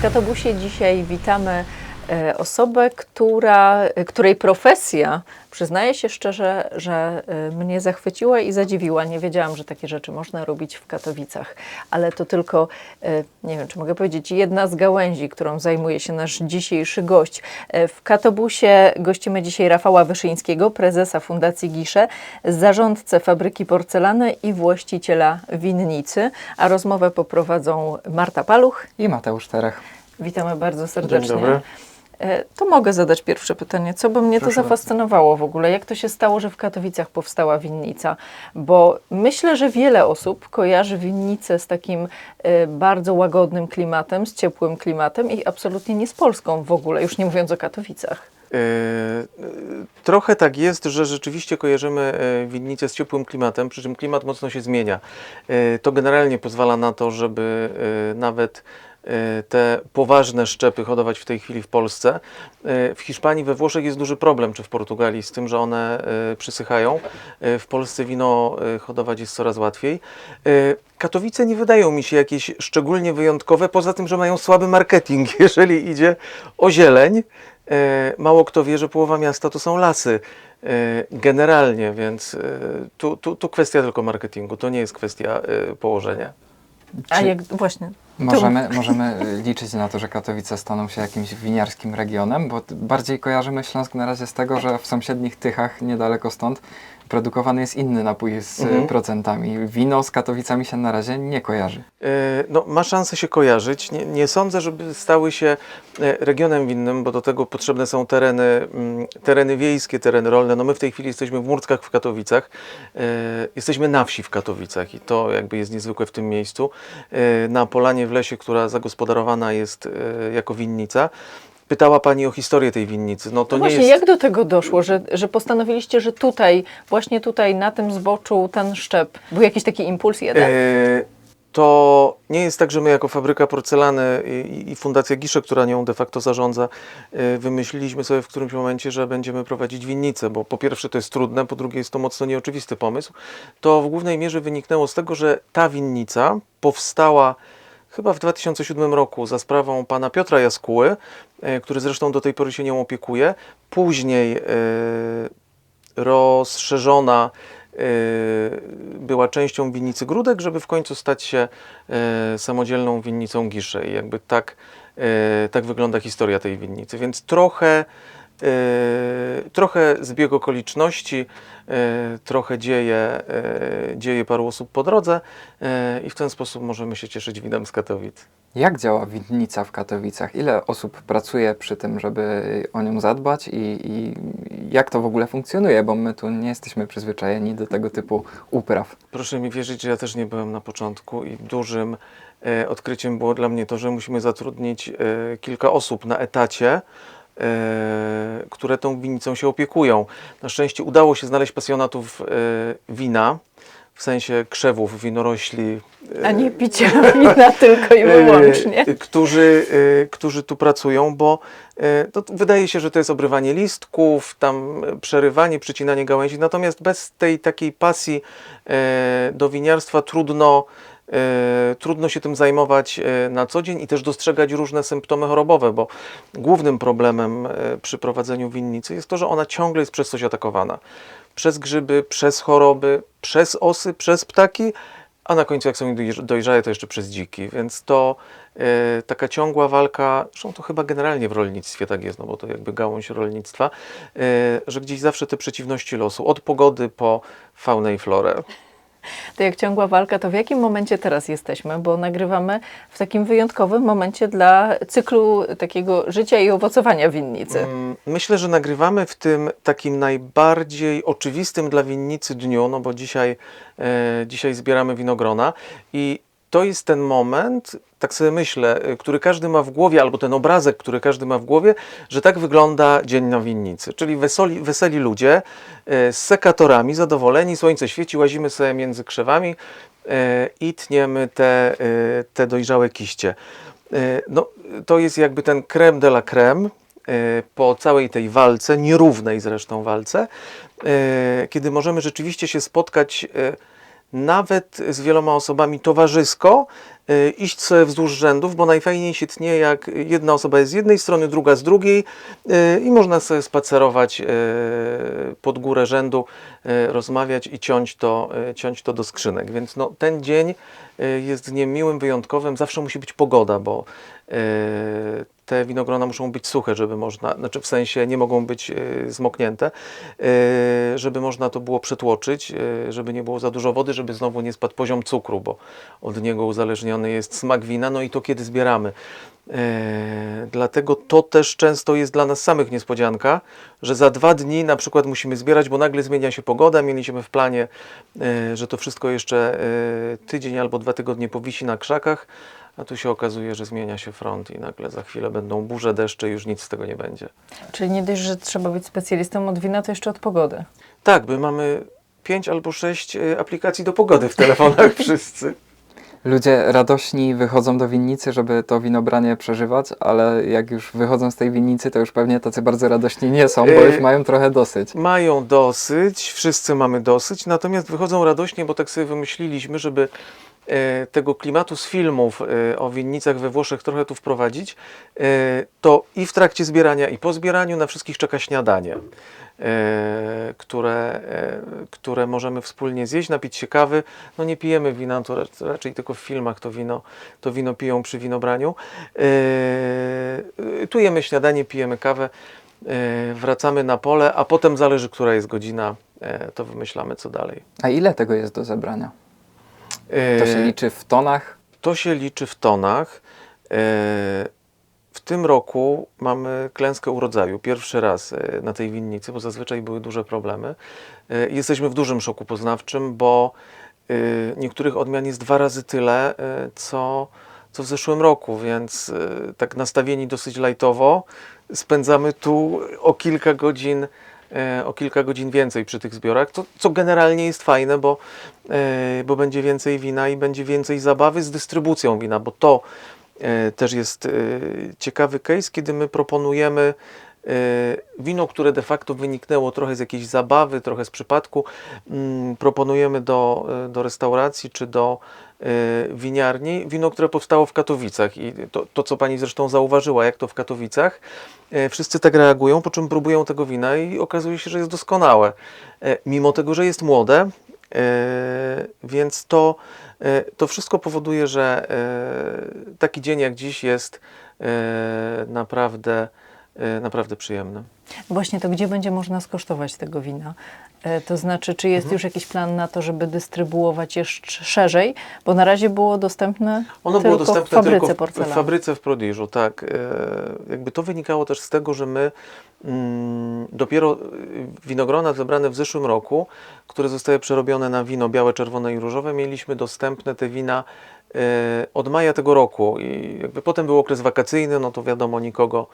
W Katobusie dzisiaj witamy e, osobę, która, e, której profesja, przyznaję się szczerze, że e, mnie zachwyciła i zadziwiła. Nie wiedziałam, że takie rzeczy można robić w Katowicach, ale to tylko, nie wiem, czy mogę powiedzieć, jedna z gałęzi, którą zajmuje się nasz dzisiejszy gość. W Katobusie gościmy dzisiaj Rafała Wyszyńskiego, prezesa Fundacji Gisze, zarządcę fabryki porcelany i właściciela winnicy, a rozmowę poprowadzą Marta Paluch. I Mateusz Terech. Witamy bardzo serdecznie. E, To mogę zadać pierwsze pytanie. Co by mnie Proszę to zafascynowało w ogóle? Jak to się stało, że w Katowicach powstała winnica? Bo myślę, że wiele osób kojarzy winnicę z takim e, bardzo łagodnym klimatem, z ciepłym klimatem i absolutnie nie z Polską w ogóle, już nie mówiąc o Katowicach. E, Trochę tak jest, że rzeczywiście kojarzymy winnicę z ciepłym klimatem, przy czym klimat mocno się zmienia. To generalnie pozwala na to, żeby nawet te poważne szczepy hodować w tej chwili w Polsce. E, W Hiszpanii, we Włoszech jest duży problem, czy w Portugalii, z tym, że one e, przysychają. W Polsce wino hodować jest coraz łatwiej. Katowice nie wydają mi się jakieś szczególnie wyjątkowe, poza tym, że mają słaby marketing, jeżeli idzie o zieleń. Mało kto wie, że połowa miasta to są lasy. Generalnie, więc tu, tu, tu kwestia tylko marketingu, to nie jest kwestia położenia. A jak właśnie? Możemy, możemy liczyć na to, że Katowice staną się jakimś winiarskim regionem, bo bardziej kojarzymy Śląsk na razie z tego, że w sąsiednich Tychach, niedaleko stąd, produkowany jest inny napój z Mhm. mhm. procentami. Wino z Katowicami się na razie nie kojarzy. E, No, ma szansę się kojarzyć. Nie, nie sądzę, żeby stały się regionem winnym, bo do tego potrzebne są tereny, mm, tereny wiejskie, tereny rolne. No my w tej chwili jesteśmy w Murtkach w Katowicach. Jesteśmy na wsi w Katowicach i to jakby jest niezwykłe w tym miejscu. Na polanie w lesie, która zagospodarowana jest e, jako winnica. Pytała Pani o historię tej winnicy. No to No nie właśnie, jest... jak do tego doszło, że, że postanowiliście, że tutaj, właśnie tutaj, na tym zboczu, ten szczep, był jakiś taki impuls jeden? E, To nie jest tak, że my jako fabryka porcelany i, i Fundacja Gisze, która nią de facto zarządza, e, wymyśliliśmy sobie w którymś momencie, że będziemy prowadzić winnicę, bo po pierwsze to jest trudne, po drugie jest to mocno nieoczywisty pomysł. To w głównej mierze wyniknęło z tego, że ta winnica powstała chyba w 2007 roku za sprawą pana Piotra Jaskuły, e, który zresztą do tej pory się nią opiekuje. Później e, rozszerzona e, była częścią winnicy Grudek, żeby w końcu stać się samodzielną winnicą Gisze. I jakby tak, tak wygląda historia tej winnicy. Więc trochę, trochę zbieg okoliczności, e, trochę dzieje, e, dzieje paru osób po drodze e, i w ten sposób możemy się cieszyć winem z Katowic. Jak działa winnica w Katowicach? Ile osób pracuje przy tym, żeby o nią zadbać i, i jak to w ogóle funkcjonuje? Bo my tu nie jesteśmy przyzwyczajeni do tego typu upraw. Proszę mi wierzyć, że ja też nie byłem na początku i dużym e, odkryciem było dla mnie to, że musimy zatrudnić e, kilka osób na etacie, e, które tą winnicą się opiekują. Na szczęście udało się znaleźć pasjonatów e, wina, w sensie krzewów, winorośli. e, A nie picia wina tylko i wyłącznie. e, którzy, e, którzy tu pracują, bo e, to wydaje się, że to jest obrywanie listków, tam e, przerywanie, przycinanie gałęzi, natomiast bez tej takiej pasji e, do winiarstwa trudno, e, trudno się tym zajmować e, na co dzień i też dostrzegać różne symptomy chorobowe, bo głównym problemem e, przy prowadzeniu winnicy jest to, że ona ciągle jest przez coś atakowana. Przez grzyby, przez choroby, przez osy, przez ptaki, a na końcu jak są dojrz- dojrzałe, to jeszcze przez dziki, więc to e, taka ciągła walka, zresztą to chyba generalnie w rolnictwie tak jest, no bo to jakby gałąź rolnictwa, e, że gdzieś zawsze te przeciwności losu, od pogody po faunę i florę. To jak ciągła walka, to w jakim momencie teraz jesteśmy? Bo nagrywamy w takim wyjątkowym momencie dla cyklu takiego życia i owocowania winnicy. Mm, Myślę, że nagrywamy w tym takim najbardziej oczywistym dla winnicy dniu, no bo dzisiaj, e, dzisiaj zbieramy winogrona i to jest ten moment, tak sobie myślę, e, który każdy ma w głowie, albo ten obrazek, który każdy ma w głowie, że tak wygląda dzień na winnicy. Czyli wesoli, weseli ludzie e, z sekatorami, zadowoleni, słońce świeci, łazimy sobie między krzewami e, i tniemy te, te dojrzałe kiście. No, to jest jakby ten creme de la creme po całej tej walce, nierównej zresztą walce, kiedy możemy rzeczywiście się spotkać nawet z wieloma osobami towarzysko, e, iść sobie wzdłuż rzędów, bo najfajniej się tnie, jak jedna osoba jest z jednej strony, druga z drugiej e, i można sobie spacerować e, pod górę rzędu, rozmawiać i ciąć to, ciąć to do skrzynek. Więc no, ten dzień jest dniem miłym, wyjątkowym. Zawsze musi być pogoda, bo te winogrona muszą być suche, żeby można, znaczy w sensie nie mogą być e, zmoknięte, e, żeby można to było przetłoczyć, e, żeby nie było za dużo wody, żeby znowu nie spadł poziom cukru, bo od niego uzależniony jest smak wina, no i to kiedy zbieramy. E, dlatego to też często jest dla nas samych niespodzianka, że za dwa dni na przykład musimy zbierać, bo nagle zmienia się pogoda. Mieliśmy w planie, e, że to wszystko jeszcze e, tydzień albo dwa tygodnie powisi na krzakach, a tu się okazuje, że zmienia się front i nagle za chwilę będą burze, deszcze i już nic z tego nie będzie. Czyli nie dość, że trzeba być specjalistą od wina, to jeszcze od pogody. Tak, my mamy pięć albo sześć e, aplikacji do pogody w telefonach wszyscy. Ludzie radośni wychodzą do winnicy, żeby to winobranie przeżywać, ale jak już wychodzą z tej winnicy, to już pewnie tacy bardzo radośni nie są, bo Yy, już mają trochę dosyć. Mają dosyć, wszyscy mamy dosyć, natomiast wychodzą radośnie, bo tak sobie wymyśliliśmy, żeby e, tego klimatu z filmów e, o winnicach we Włoszech trochę tu wprowadzić, e, to i w trakcie zbierania, i po zbieraniu na wszystkich czeka śniadanie, e, które, e, które możemy wspólnie zjeść, napić się kawy. No nie pijemy wina, to rac- raczej tylko w filmach to wino, to wino piją przy winobraniu. E, e, tu jemy śniadanie, pijemy kawę. E, wracamy na pole, a potem zależy, która jest godzina, e, to wymyślamy, co dalej. A ile tego jest do zebrania? To się E, liczy w tonach? To się liczy w tonach. E, W tym roku mamy klęskę urodzaju. Pierwszy raz e, na tej winnicy, bo zazwyczaj były duże problemy. Jesteśmy w dużym szoku poznawczym, bo niektórych odmian jest dwa razy tyle, co, co w zeszłym roku, więc tak nastawieni dosyć lajtowo spędzamy tu o kilka godzin o kilka godzin więcej przy tych zbiorach, co, co generalnie jest fajne, bo, e, bo będzie więcej wina i będzie więcej zabawy z dystrybucją wina, bo to e, też jest e, ciekawy case, kiedy my proponujemy e, wino, które de facto wyniknęło trochę z jakiejś zabawy, trochę z przypadku, mm, proponujemy do, e, do restauracji czy do e, winiarni. Wino, które powstało w Katowicach i to, to, co Pani zresztą zauważyła, jak to w Katowicach, e, wszyscy tak reagują, po czym próbują tego wina i okazuje się, że jest doskonałe, E, mimo tego, że jest młode, e, więc to, e, to wszystko powoduje, że e, taki dzień jak dziś jest e, naprawdę, e, naprawdę przyjemny. Właśnie to gdzie będzie można skosztować tego wina? E, To znaczy, czy jest już jakiś plan na to, żeby dystrybuować jeszcze szerzej? Bo na razie było dostępne Ono tylko było dostępne w fabryce tylko w, w fabryce w Prodiżu, tak. E, jakby to wynikało też z tego, że my mm, dopiero e, winogrona zebrane w zeszłym roku, które zostały przerobione na wino białe, czerwone i różowe, mieliśmy dostępne te wina od maja tego roku i jakby potem był okres wakacyjny, no to wiadomo nikogo,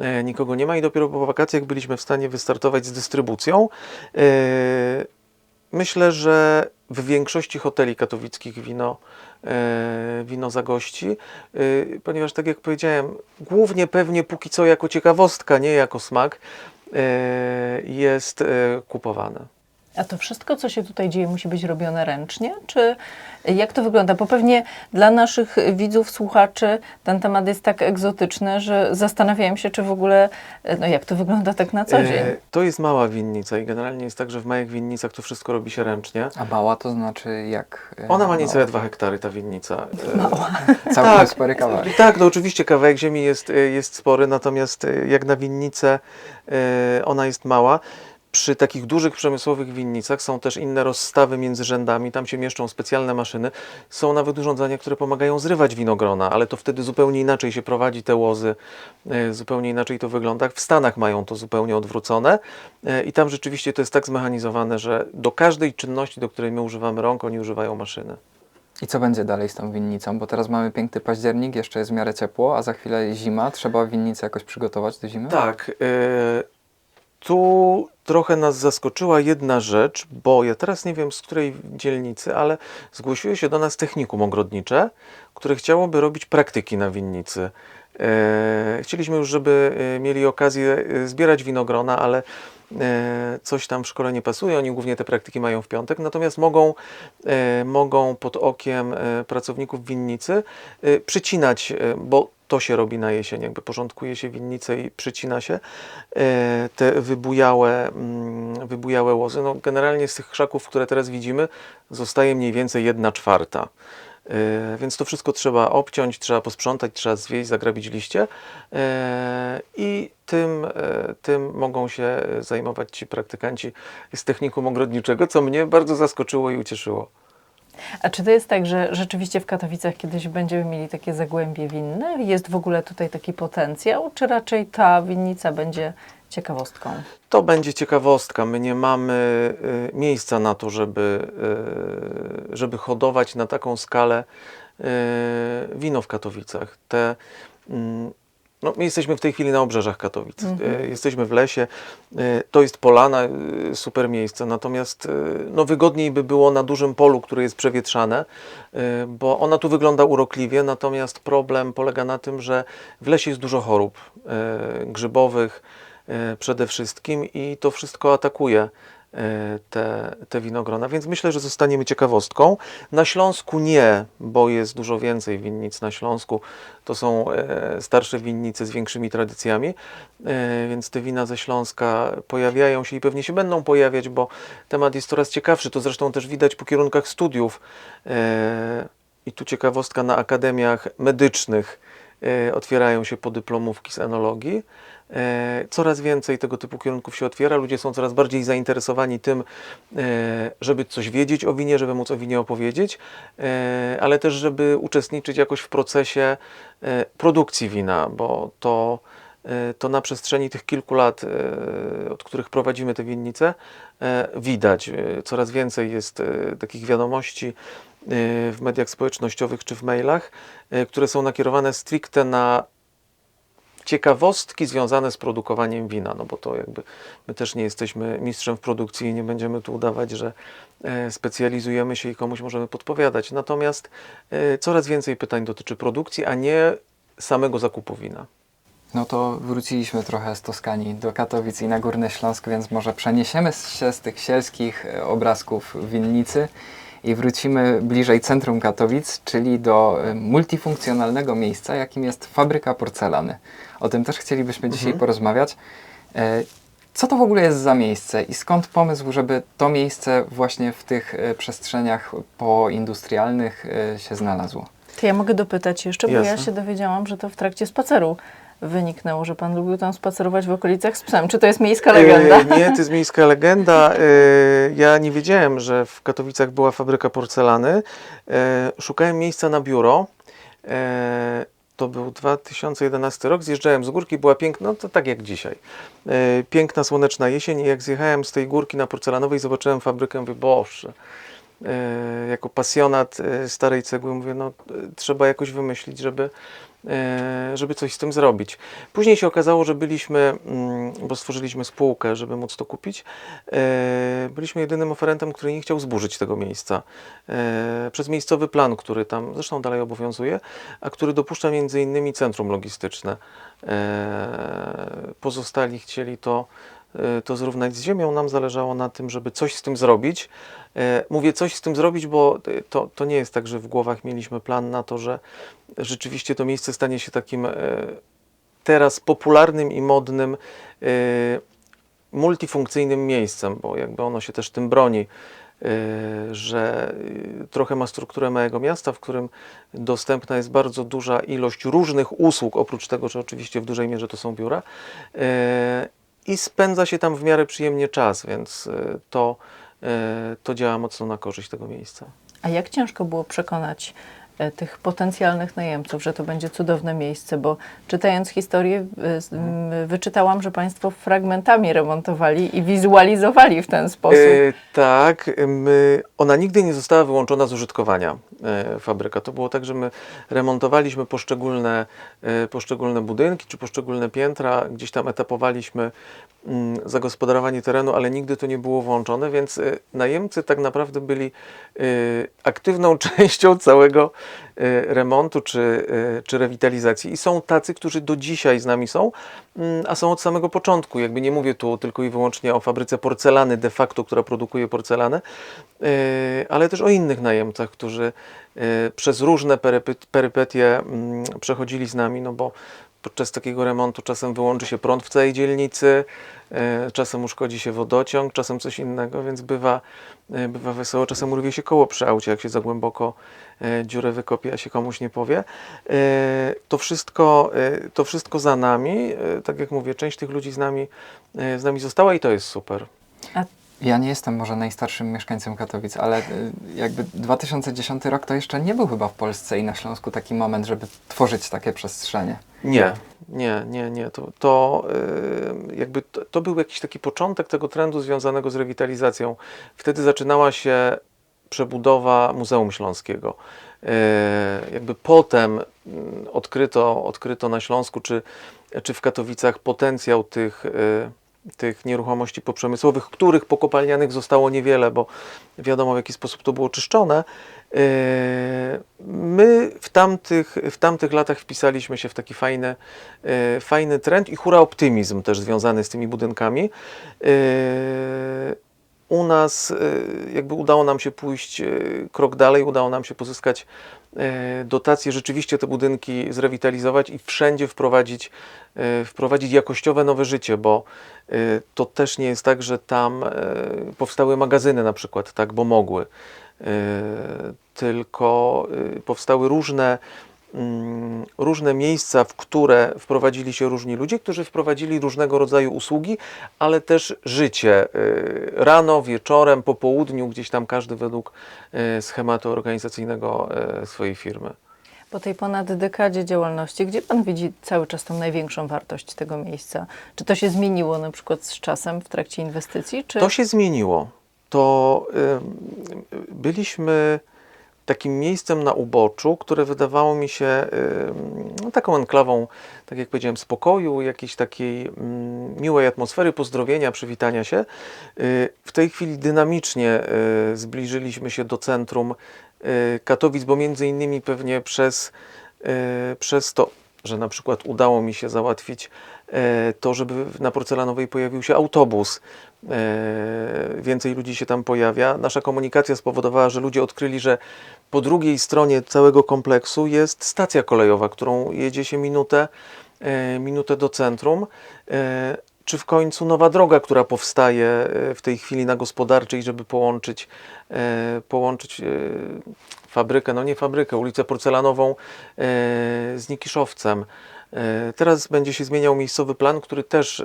e, nikogo nie ma i dopiero po wakacjach byliśmy w stanie wystartować z dystrybucją. E, Myślę, że w większości hoteli katowickich wino, e, wino zagości, e, ponieważ tak jak powiedziałem, głównie pewnie póki co jako ciekawostka, nie jako smak, e, jest e, kupowane. A to wszystko, co się tutaj dzieje, musi być robione ręcznie? Czy jak to wygląda? Bo pewnie dla naszych widzów, słuchaczy ten temat jest tak egzotyczny, że zastanawiałem się, czy w ogóle, no jak to wygląda tak na co dzień? E, To jest mała winnica i generalnie jest tak, że w małych winnicach to wszystko robi się ręcznie. A mała to znaczy jak? e, Ona ma mała? niecałe dwa hektary, ta winnica. E, Całkiem Tak. spory kawałek. Tak, no oczywiście kawałek ziemi jest, e, jest spory, natomiast e, jak na winnicę e, ona jest mała. Przy takich dużych przemysłowych winnicach są też inne rozstawy między rzędami, tam się mieszczą specjalne maszyny. Są nawet urządzenia, które pomagają zrywać winogrona, ale to wtedy zupełnie inaczej się prowadzi te łozy, e, zupełnie inaczej to wygląda. W Stanach mają to zupełnie odwrócone e, i tam rzeczywiście to jest tak zmechanizowane, że do każdej czynności, do której my używamy rąk, oni używają maszyny. I co będzie dalej z tą winnicą? Bo teraz mamy piękny październik, jeszcze jest w miarę ciepło, a za chwilę zima. Trzeba winnicę jakoś przygotować do zimy? Tak. e, Tu trochę nas zaskoczyła jedna rzecz, bo ja teraz nie wiem z której dzielnicy, ale zgłosiło się do nas technikum ogrodnicze, które chciałoby robić praktyki na winnicy. E, chcieliśmy już, żeby e, mieli okazję e, zbierać winogrona, ale coś tam w szkole nie pasuje. Oni głównie te praktyki mają w piątek, natomiast mogą, mogą pod okiem pracowników winnicy przycinać, bo to się robi na jesień, jakby porządkuje się winnicę i przycina się e, te wybujałe, mm, wybujałe łozy. No, generalnie z tych krzaków, które teraz widzimy, zostaje mniej więcej jedna czwarta. E, Więc to wszystko trzeba obciąć, trzeba posprzątać, trzeba zwieść, zagrabić liście e, i tym, tym mogą się zajmować ci praktykanci z technikum ogrodniczego, co mnie bardzo zaskoczyło i ucieszyło. A czy to jest tak, że rzeczywiście w Katowicach kiedyś będziemy mieli takie zagłębie winne? Jest w ogóle tutaj taki potencjał, czy raczej ta winnica będzie ciekawostką? To będzie ciekawostka. My nie mamy y, miejsca na to, żeby, y, żeby hodować na taką skalę y, wino w Katowicach. Te, mm, no, my jesteśmy w tej chwili na obrzeżach Katowic. Y, Jesteśmy w lesie. Y, To jest polana, y, super miejsce. Natomiast no, wygodniej by było na dużym polu, które jest przewietrzane, bo ona tu wygląda urokliwie. Natomiast problem polega na tym, że w lesie jest dużo chorób grzybowych, e, przede wszystkim i to wszystko atakuje e, te, te winogrona, więc myślę, że zostaniemy ciekawostką. Na Śląsku nie, bo jest dużo więcej winnic na Śląsku. To są e, starsze winnice z większymi tradycjami, e, więc te wina ze Śląska pojawiają się i pewnie się będą pojawiać, bo temat jest coraz ciekawszy. To zresztą też widać po kierunkach studiów. E, I tu ciekawostka na akademiach medycznych e, otwierają się podyplomówki z enologii. E, Coraz więcej tego typu kierunków się otwiera. Ludzie są coraz bardziej zainteresowani tym, e, żeby coś wiedzieć o winie, żeby móc o winie opowiedzieć, e, ale też, żeby uczestniczyć jakoś w procesie produkcji wina, bo to, to na przestrzeni tych kilku lat, od których prowadzimy te winnice, widać. Coraz więcej jest takich wiadomości w mediach społecznościowych czy w mailach, które są nakierowane stricte na ciekawostki związane z produkowaniem wina, no bo to jakby my też nie jesteśmy mistrzem w produkcji i nie będziemy tu udawać, że e, specjalizujemy się i komuś możemy podpowiadać. Natomiast e, coraz więcej pytań dotyczy produkcji, a nie samego zakupu wina. No to wróciliśmy trochę z Toskanii do Katowic i na Górny Śląsk, więc może przeniesiemy się z tych sielskich e, obrazków winnicy i wrócimy bliżej centrum Katowic, czyli do e, multifunkcjonalnego miejsca, jakim jest fabryka porcelany. O tym też chcielibyśmy dzisiaj porozmawiać. E, Co to w ogóle jest za miejsce i skąd pomysł, żeby to miejsce właśnie w tych e, przestrzeniach poindustrialnych się znalazło? To ja mogę dopytać jeszcze, bo ja Jasne. się dowiedziałam, że to w trakcie spaceru wyniknęło, że pan lubił tam spacerować w okolicach z psem. Czy to jest miejska legenda? E, nie, to jest miejska legenda. E, ja nie wiedziałem, że w Katowicach była fabryka porcelany. E, szukałem miejsca na biuro. To był 2011 rok. Zjeżdżałem z górki, była piękna, no to tak jak dzisiaj. Piękna, słoneczna jesień i jak zjechałem z tej górki na porcelanowej, zobaczyłem fabrykę, mówię, jako pasjonat starej cegły mówię, no trzeba jakoś wymyślić, żeby, żeby coś z tym zrobić. Później się okazało, że byliśmy, mm, bo stworzyliśmy spółkę, żeby móc to kupić, e, byliśmy jedynym oferentem, który nie chciał zburzyć tego miejsca. E, Przez miejscowy plan, który tam zresztą dalej obowiązuje, a który dopuszcza między innymi centrum logistyczne. E, Pozostali chcieli to e, to zrównać z ziemią. Nam zależało na tym, żeby coś z tym zrobić. E, Mówię coś z tym zrobić, bo e, to, to nie jest tak, że w głowach mieliśmy plan na to, że rzeczywiście to miejsce stanie się takim teraz popularnym i modnym, multifunkcyjnym miejscem, bo jakby ono się też tym broni, że trochę ma strukturę małego miasta, w którym dostępna jest bardzo duża ilość różnych usług, oprócz tego, że oczywiście w dużej mierze to są biura. I spędza się tam w miarę przyjemnie czas, więc e, to, e, to działa mocno na korzyść tego miejsca. A jak ciężko było przekonać tych potencjalnych najemców, że to będzie cudowne miejsce, bo czytając historię e, z- m, wyczytałam, że Państwo fragmentami remontowali i wizualizowali w ten sposób. E, tak, my, ona nigdy nie została wyłączona z użytkowania, e, fabryka. To było tak, że my remontowaliśmy poszczególne, e, poszczególne budynki czy poszczególne piętra, gdzieś tam etapowaliśmy mm, zagospodarowanie terenu, ale nigdy to nie było włączone, więc e, najemcy tak naprawdę byli e, aktywną częścią całego e, remontu czy, e, czy rewitalizacji. I są tacy, którzy do dzisiaj z nami są, mm, a są od samego początku. Jakby nie mówię tu tylko i wyłącznie o fabryce porcelany de facto, która produkuje porcelanę, e, ale też o innych najemcach, którzy przez różne perypet- perypetie mm, przechodzili z nami, no bo podczas takiego remontu czasem wyłączy się prąd w całej dzielnicy, czasem uszkodzi się wodociąg, czasem coś innego, więc bywa, bywa wesoło. Czasem urwie się koło przy aucie, jak się za głęboko dziurę wykopie, a się komuś nie powie. E, To wszystko, e, to wszystko za nami. E, Tak jak mówię, część tych ludzi z nami, e, z nami została i to jest super. Ja nie jestem może najstarszym mieszkańcem Katowic, ale jakby 2010 rok to jeszcze nie był chyba w Polsce i na Śląsku taki moment, żeby tworzyć takie przestrzenie. Nie, nie, nie, nie. To, to jakby to, to był jakiś taki początek tego trendu związanego z rewitalizacją. Wtedy zaczynała się przebudowa Muzeum Śląskiego. Yy, jakby potem mm, odkryto, odkryto na Śląsku czy, czy w Katowicach potencjał tych, yy, tych nieruchomości poprzemysłowych, których pokopalnianych zostało niewiele, bo wiadomo w jaki sposób to było czyszczone. Yy, My w tamtych, w tamtych latach wpisaliśmy się w taki fajny, fajny trend i hura optymizm też związany z tymi budynkami. U nas yy, jakby udało nam się pójść yy, krok dalej, udało nam się pozyskać yy, dotacje, rzeczywiście te budynki zrewitalizować i wszędzie wprowadzić, wprowadzić jakościowe nowe życie, bo to też nie jest tak, że tam powstały magazyny na przykład, tak, bo mogły. Tylko powstały różne, różne miejsca, w które wprowadzili się różni ludzie, którzy wprowadzili różnego rodzaju usługi, ale też życie. Yy, Rano, wieczorem, po południu, gdzieś tam każdy według yy, schematu organizacyjnego yy, swojej firmy. Po tej ponad dekadzie działalności, gdzie Pan widzi cały czas tą największą wartość tego miejsca? Czy to się zmieniło na przykład z czasem w trakcie inwestycji? Czy... To się zmieniło. To byliśmy takim miejscem na uboczu, które wydawało mi się no, taką enklawą, tak jak powiedziałem, spokoju, jakiejś takiej ym, miłej atmosfery, pozdrowienia, przywitania się. Y, W tej chwili dynamicznie y, zbliżyliśmy się do centrum y, Katowic, bo między innymi pewnie przez, przez to, że na przykład udało mi się załatwić e, to, żeby na Porcelanowej pojawił się autobus. E, Więcej ludzi się tam pojawia. Nasza komunikacja spowodowała, że ludzie odkryli, że po drugiej stronie całego kompleksu jest stacja kolejowa, którą jedzie się minutę, e, minutę do centrum. Czy w końcu nowa droga, która powstaje e, w tej chwili na gospodarczej, żeby połączyć, e, połączyć e, fabrykę, no nie fabrykę, ulicę Porcelanową z Nikiszowcem. Teraz będzie się zmieniał miejscowy plan, który też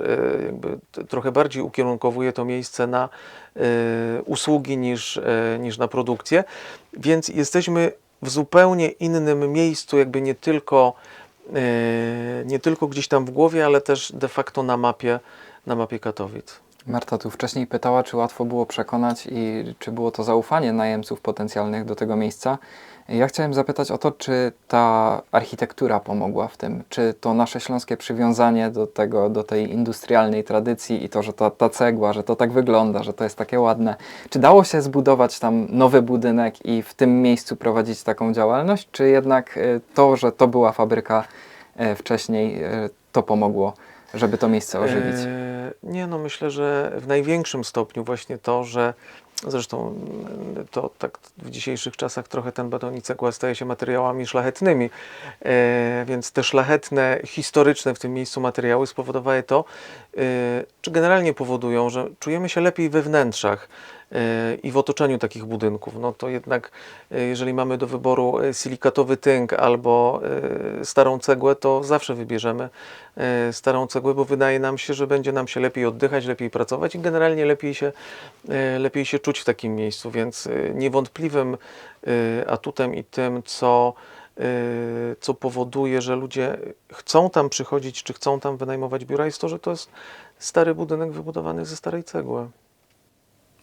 trochę bardziej ukierunkowuje to miejsce na usługi niż, niż na produkcję, więc jesteśmy w zupełnie innym miejscu, jakby nie tylko, nie tylko gdzieś tam w głowie, ale też de facto na mapie, na mapie Katowic. Marta tu wcześniej pytała, czy łatwo było przekonać i czy było to zaufanie najemców potencjalnych do tego miejsca. Ja chciałem zapytać o to, czy ta architektura pomogła w tym, czy to nasze śląskie przywiązanie do tego, do tej industrialnej tradycji i to, że ta, ta cegła, że to tak wygląda, że to jest takie ładne. Czy dało się zbudować tam nowy budynek i w tym miejscu prowadzić taką działalność, czy jednak y, to, że to była fabryka y, wcześniej, y, to pomogło, żeby to miejsce ożywić? E, Nie, no myślę, że w największym stopniu właśnie to, że zresztą mm, to tak w dzisiejszych czasach trochę ten beton i cegła staje się materiałami szlachetnymi, e, więc te szlachetne, historyczne w tym miejscu materiały spowodowały to, e, czy generalnie powodują, że czujemy się lepiej we wnętrzach i w otoczeniu takich budynków. No to jednak, e, jeżeli mamy do wyboru e, silikatowy tynk albo e, starą cegłę, to zawsze wybierzemy starą cegłę, bo wydaje nam się, że będzie nam się lepiej oddychać, lepiej pracować i generalnie lepiej się, lepiej się czuć w takim miejscu, więc niewątpliwym atutem i tym, co, co powoduje, że ludzie chcą tam przychodzić, czy chcą tam wynajmować biura, jest to, że to jest stary budynek wybudowany ze starej cegły.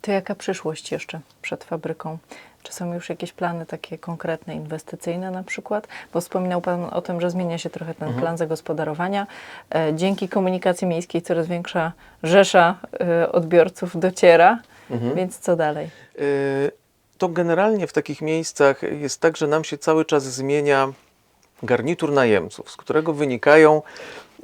To jaka przyszłość jeszcze przed fabryką? Czy są już jakieś plany takie konkretne, inwestycyjne na przykład? Bo wspominał Pan o tym, że zmienia się trochę ten plan zagospodarowania. E, dzięki komunikacji miejskiej coraz większa rzesza e, odbiorców dociera, więc co dalej? Y, to generalnie w takich miejscach jest tak, że nam się cały czas zmienia garnitur najemców, z którego wynikają,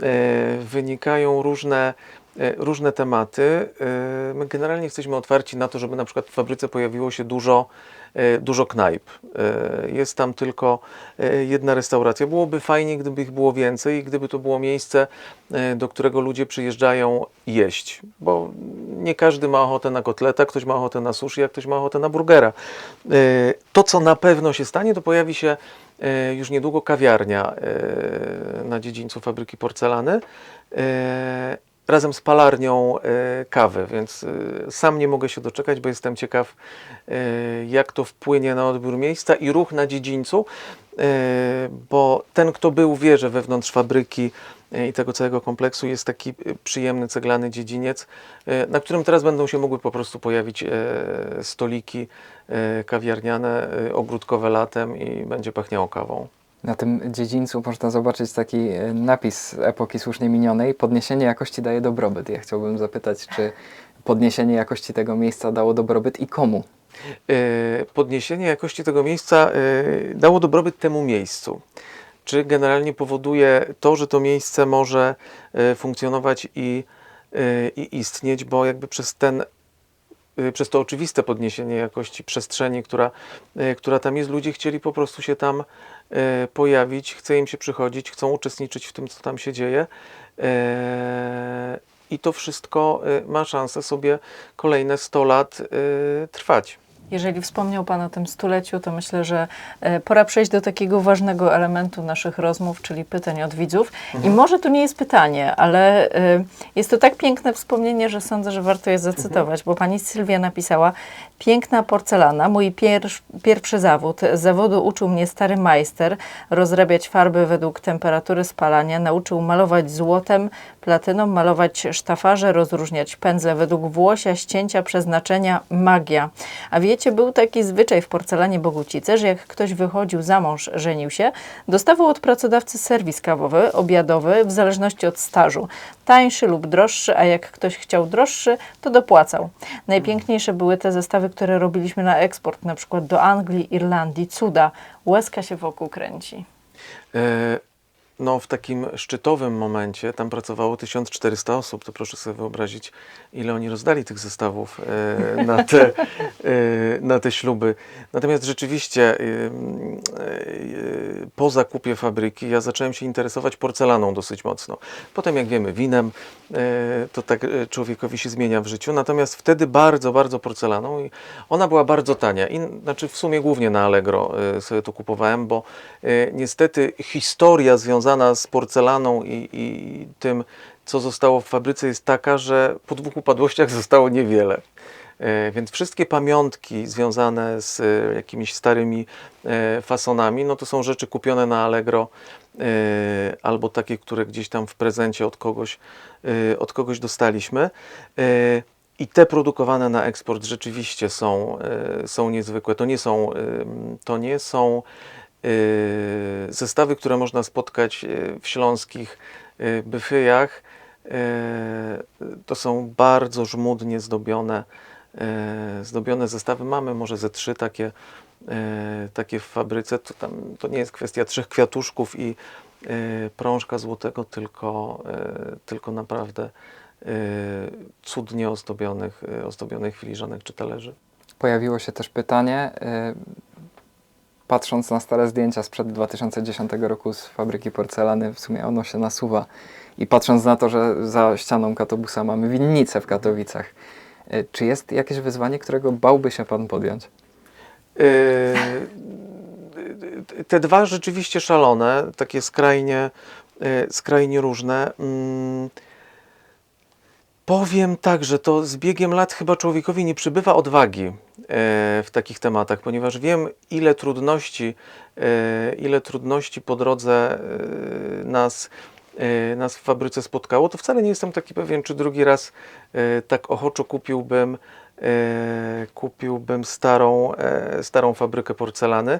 e, wynikają różne, e, różne tematy. E, My generalnie jesteśmy otwarci na to, żeby na przykład w fabryce pojawiło się dużo, e, dużo knajp. E, Jest tam tylko e, jedna restauracja. Byłoby fajnie, gdyby ich było więcej i gdyby to było miejsce, e, do którego ludzie przyjeżdżają jeść, bo nie każdy ma ochotę na kotleta, ktoś ma ochotę na sushi, a ktoś ma ochotę na burgera. E, To, co na pewno się stanie, to pojawi się e, już niedługo kawiarnia e, na dziedzińcu fabryki porcelany e, razem z palarnią e, kawy, więc e, sam nie mogę się doczekać, bo jestem ciekaw, e, jak to wpłynie na odbiór miejsca i ruch na dziedzińcu, bo ten, kto był, wie, że wewnątrz fabryki i tego całego kompleksu jest taki przyjemny ceglany dziedziniec, na którym teraz będą się mogły po prostu pojawić stoliki kawiarniane, ogródkowe latem i będzie pachniało kawą. Na tym dziedzińcu można zobaczyć taki e, napis epoki słusznie minionej. Podniesienie jakości daje dobrobyt. Ja chciałbym zapytać, czy podniesienie jakości tego miejsca dało dobrobyt i komu? E, Podniesienie jakości tego miejsca e, dało dobrobyt temu miejscu. Czy generalnie powoduje to, że to miejsce może funkcjonować i, i istnieć, bo jakby przez ten przez to oczywiste podniesienie jakości przestrzeni, która, y, która tam jest, ludzie chcieli po prostu się tam y, pojawić, chce im się przychodzić, chcą uczestniczyć w tym, co tam się dzieje. I to wszystko y, ma szansę sobie kolejne 100 lat y, trwać. Jeżeli wspomniał Pan o tym stuleciu, to myślę, że e, pora przejść do takiego ważnego elementu naszych rozmów, czyli pytań od widzów. I może to nie jest pytanie, ale e, jest to tak piękne wspomnienie, że sądzę, że warto je zacytować, bo Pani Sylwia napisała Piękna porcelana, mój pierw, pierwszy zawód. Z zawodu uczył mnie stary majster rozrabiać farby według temperatury spalania, nauczył malować złotem, platyną, malować sztafarze, rozróżniać pędzle według włosia, ścięcia, przeznaczenia, magia. A wiecie, był taki zwyczaj w porcelanie Bogucice, że jak ktoś wychodził za mąż, żenił się, dostawał od pracodawcy serwis kawowy, obiadowy, w zależności od stażu. Tańszy lub droższy, a jak ktoś chciał droższy, to dopłacał. Najpiękniejsze były te zestawy, które robiliśmy na eksport, na przykład do Anglii, Irlandii. Cuda. Łezka się wokół kręci. E, No, w takim szczytowym momencie tam pracowało 1400 osób, to proszę sobie wyobrazić, ile oni rozdali tych zestawów e, na, te, e, na te śluby. Natomiast rzeczywiście e, po zakupie fabryki ja zacząłem się interesować porcelaną dosyć mocno. Potem, jak wiemy, winem, to tak człowiekowi się zmienia w życiu. Natomiast wtedy bardzo, bardzo porcelaną i ona była bardzo tania. I, znaczy w sumie głównie na Allegro sobie to kupowałem, bo niestety historia związana z porcelaną i, i tym, co zostało w fabryce jest taka, że po dwóch upadłościach zostało niewiele. E, Więc wszystkie pamiątki związane z e, jakimiś starymi e, fasonami, no to są rzeczy kupione na Allegro albo takie, które gdzieś tam w prezencie od kogoś, od kogoś dostaliśmy. I te produkowane na eksport rzeczywiście są, są niezwykłe. To nie są, to nie są zestawy, które można spotkać e, w śląskich e, byfyjach. To są bardzo żmudnie zdobione, zdobione zestawy. Mamy może ze trzy takie, takie w fabryce. To, tam, to nie jest kwestia trzech kwiatuszków i prążka złotego, tylko, tylko naprawdę cudnie ozdobionych, ozdobionych filiżanek czy talerzy. Pojawiło się też pytanie, y, patrząc na stare zdjęcia sprzed 2010 roku z fabryki porcelany, w sumie ono się nasuwa. I patrząc na to, że za ścianą katobusa mamy winnicę w Katowicach, y, czy jest jakieś wyzwanie, którego bałby się Pan podjąć? Yy, Te dwa rzeczywiście szalone, takie skrajnie, skrajnie różne. Mm, Powiem tak, że to z biegiem lat chyba człowiekowi nie przybywa odwagi w takich tematach, ponieważ wiem, ile trudności, e, ile trudności po drodze e, nas, e, nas w fabryce spotkało. To wcale nie jestem taki pewien, czy drugi raz tak ochoczo kupiłbym, kupiłbym starą, starą fabrykę porcelany.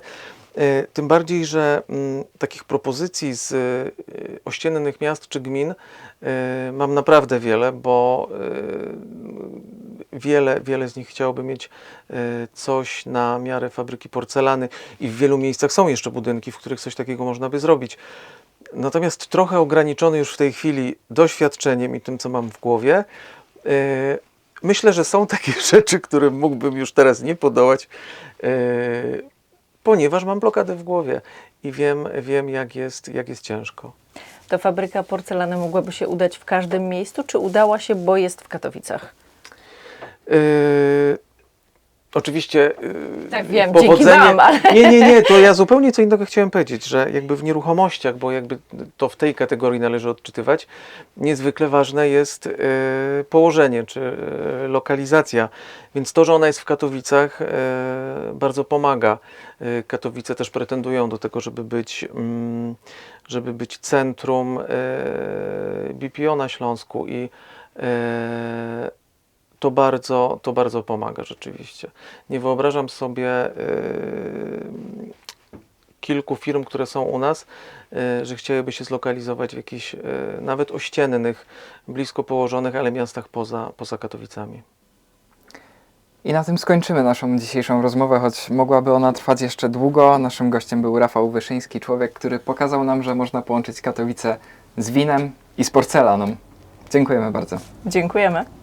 Tym bardziej, że mm, takich propozycji z ościennych miast czy gmin mam naprawdę wiele, bo wiele, wiele z nich chciałoby mieć e, coś na miarę fabryki porcelany i w wielu miejscach są jeszcze budynki, w których coś takiego można by zrobić. Natomiast trochę ograniczony już w tej chwili doświadczeniem i tym, co mam w głowie, e, myślę, że są takie rzeczy, którym mógłbym już teraz nie podołać, e, ponieważ mam blokadę w głowie i wiem, wiem jak, jest, jak jest ciężko. Ta fabryka porcelany mogłaby się udać w każdym miejscu, czy udała się, bo jest w Katowicach? Yy, oczywiście. Yy, Tak, wiem, dzięki wam, ale- Nie, nie, nie, to ja zupełnie co innego chciałem powiedzieć, że jakby w nieruchomościach, bo jakby to w tej kategorii należy odczytywać, niezwykle ważne jest yy, położenie czy yy, lokalizacja. Więc to, że ona jest w Katowicach, yy, bardzo pomaga. Yy, Katowice też pretendują do tego, żeby być, mm, żeby być centrum yy, BPO na Śląsku i yy, to bardzo, to bardzo pomaga rzeczywiście. Nie wyobrażam sobie y, kilku firm, które są u nas, y, że chciałyby się zlokalizować w jakichś y, nawet ościennych, blisko położonych, ale miastach poza, poza Katowicami. I na tym skończymy naszą dzisiejszą rozmowę, choć mogłaby ona trwać jeszcze długo. Naszym gościem był Rafał Wyszyński, człowiek, który pokazał nam, że można połączyć Katowice z winem i z porcelaną. Dziękujemy bardzo. Dziękujemy.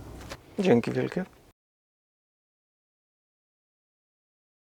Dzięki wielkie.